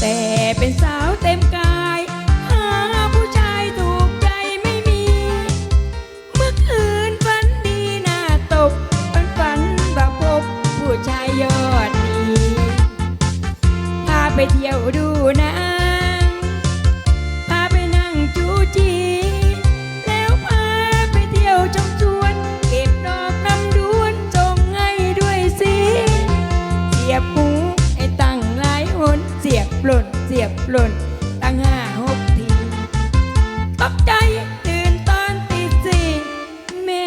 แต่เป็นสาวเต็มกาย หาผู้ชายถูกใจไม่มี เมื่อคืนฝันดีหน้าตบฝันฝันว่าพบผู้ชายยอดดีพาไปเที่ยวดูนางพาไปนั่งจูจี หล่นตั้งห้าหกทีตกใจตื่นตอนตีสี่แม่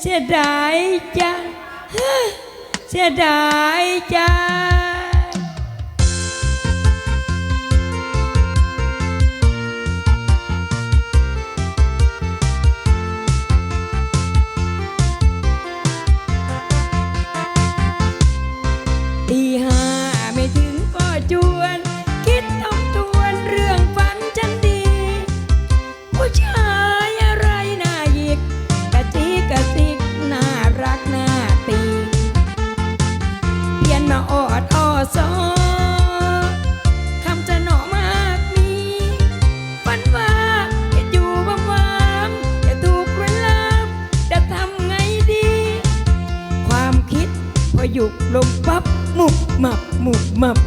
เสียดายจังเสียดายจัง ออดอ้อซอคำจะหนอมากมีฝันว่าจะอยู่บ้ามามจะถูกเวลาจะทำไงดี ความคิดพอหยุกลงปั๊บหมุบหมับหมุบหมับ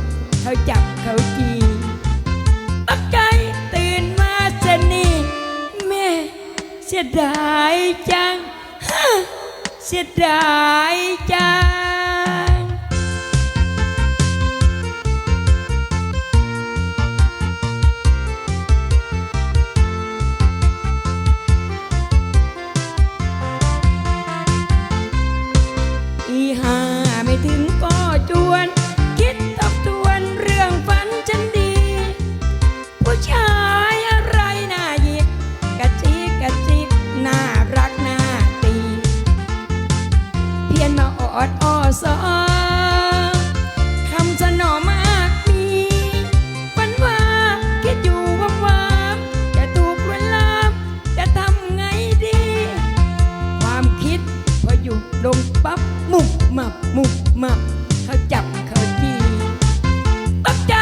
เขาจับเขาจีตกใจตื่นมาเสนี่แม่เสียดายจังฮะเสียดายจัง ลงปั๊บหมุบมับหมุบมับเขาจับเขาจีตกใจ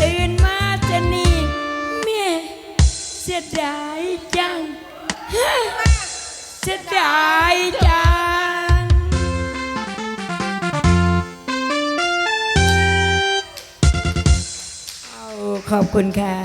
ตื่นมาจะนี่แม่เสียดายจังฮะเสียดายจังเอาขอบคุณค่ะ